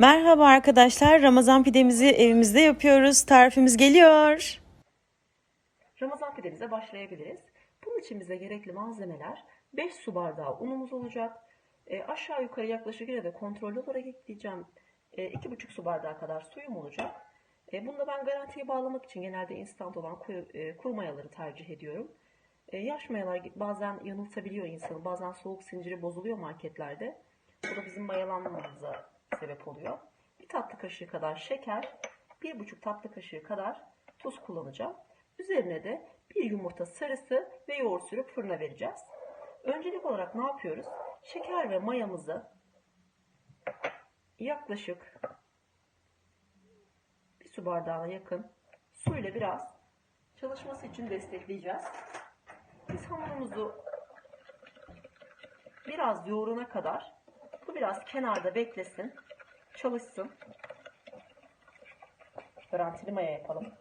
Merhaba arkadaşlar. Ramazan pidemizi evimizde yapıyoruz. Tarifimiz geliyor. Ramazan pidemize başlayabiliriz. Bunun için bize gerekli malzemeler 5 su bardağı unumuz olacak. E, aşağı yukarı yaklaşık yine de kontrollü olarak ekleyeceğim. E, 2,5 su bardağı kadar suyum olacak. E, bunda ben garantiye bağlamak için genelde instant olan kuru, e, kuru mayaları tercih ediyorum. E, yaş mayalar bazen yanıltabiliyor insanı. Bazen soğuk zinciri bozuluyor marketlerde. Bu da bizim mayalanmamıza sebep oluyor. Bir tatlı kaşığı kadar şeker, bir buçuk tatlı kaşığı kadar tuz kullanacağım. Üzerine de bir yumurta sarısı ve yoğurt sürüp fırına vereceğiz. Öncelik olarak ne yapıyoruz? Şeker ve mayamızı yaklaşık bir su bardağına yakın suyla biraz çalışması için destekleyeceğiz. Biz hamurumuzu biraz yoğurana kadar bu biraz kenarda beklesin, çalışsın. Garantili maya yapalım.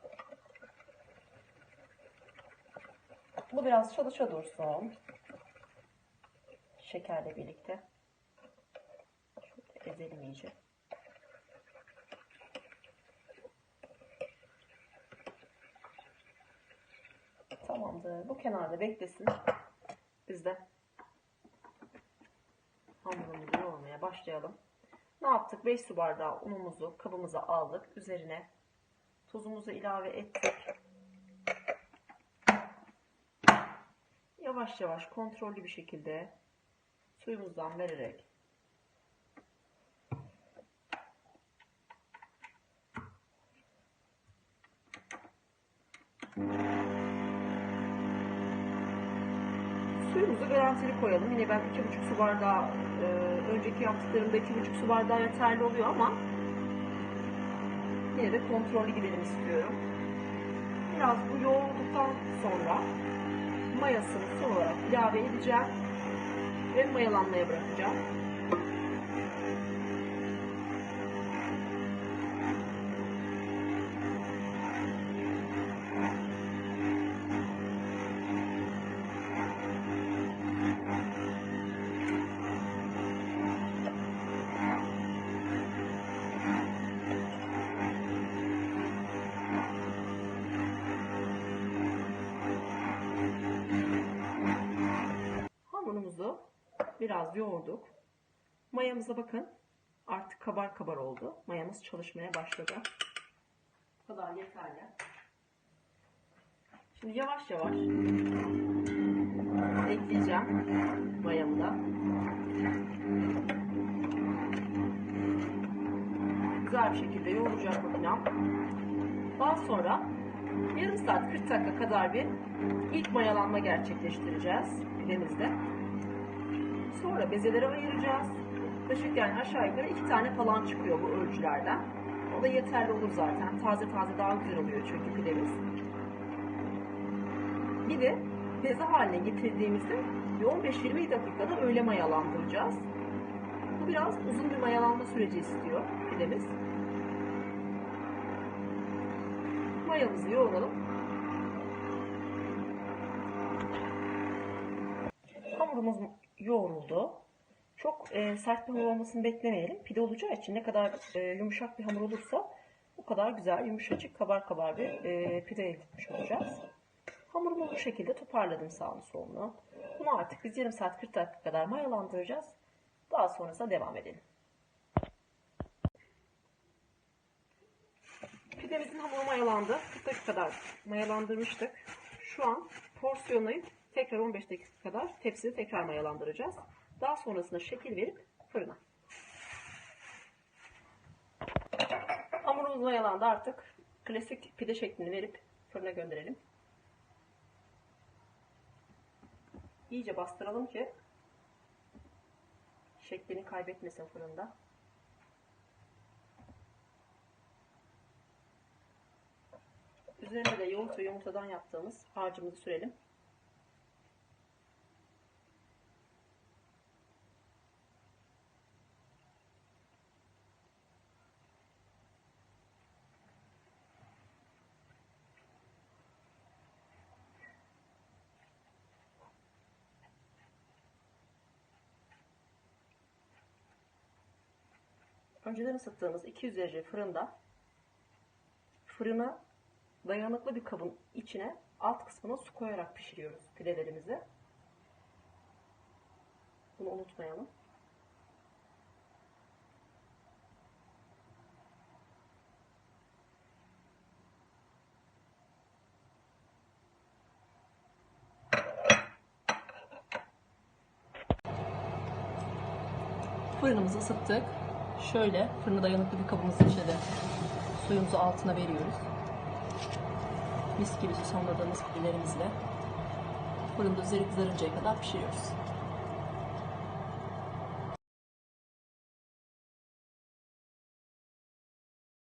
Bu biraz çalışa dursun. Şekerle birlikte. Şöyle ezelim iyice. Tamamdır. Bu kenarda beklesin. Biz de hamurumuzu yoğurmaya başlayalım. Ne yaptık? 5 su bardağı unumuzu kabımıza aldık. Üzerine tuzumuzu ilave ettik. Yavaş yavaş kontrollü bir şekilde suyumuzdan vererek Suyumuzu garantili koyalım. Yine ben 2,5 su bardağı e, önceki yaptıklarımda 2,5 su bardağı yeterli oluyor ama yine de kontrollü gidelim istiyorum. Biraz bu yoğrulduktan sonra mayasını son olarak ilave edeceğim ve mayalanmaya bırakacağım. Biraz yoğurduk. Mayamıza bakın. Artık kabar kabar oldu. Mayamız çalışmaya başladı. Bu kadar yeterli. Şimdi yavaş yavaş ekleyeceğim mayamı da. Güzel bir şekilde yoğuracak makinem. Daha sonra yarım saat 40 dakika kadar bir ilk mayalanma gerçekleştireceğiz pidemizde. Sonra bezeleri ayıracağız. Yaklaşık yani aşağı yukarı iki tane falan çıkıyor bu ölçülerden. O da yeterli olur zaten. Taze taze daha güzel oluyor çünkü pidemiz. Bir de beze haline getirdiğimizde bir 15-20 dakikada öyle mayalandıracağız. Bu biraz uzun bir mayalanma süreci istiyor pidemiz. Mayamızı yoğuralım. Hamurumuz yoğruldu. Çok e, sert bir hamur olmasını beklemeyelim. Pide olacağı için ne kadar e, yumuşak bir hamur olursa o kadar güzel, yumuşacık, kabar kabar bir e, pide elde etmiş olacağız. Hamurumu bu şekilde toparladım sağını solunu. Bunu artık biz yarım saat 40 dakika kadar mayalandıracağız. Daha sonrasında devam edelim. Pidemizin hamuru mayalandı. 40 dakika kadar mayalandırmıştık. Şu an porsiyonlayıp tekrar 15 dakika kadar tepside tekrar mayalandıracağız. Daha sonrasında şekil verip fırına. Hamurumuz mayalandı artık. Klasik pide şeklini verip fırına gönderelim. İyice bastıralım ki şeklini kaybetmesin fırında. Üzerine de yoğurt ve yumurtadan yaptığımız harcımızı sürelim. Önceden ısıttığımız 200 derece fırında fırına dayanıklı bir kabın içine alt kısmına su koyarak pişiriyoruz pidelerimizi. Bunu unutmayalım. Fırınımızı ısıttık. Şöyle fırına dayanıklı bir kabımızın içine de suyumuzu altına veriyoruz. Mis gibi sonladığımız pidelerimizle fırında üzeri kızarıncaya kadar pişiriyoruz.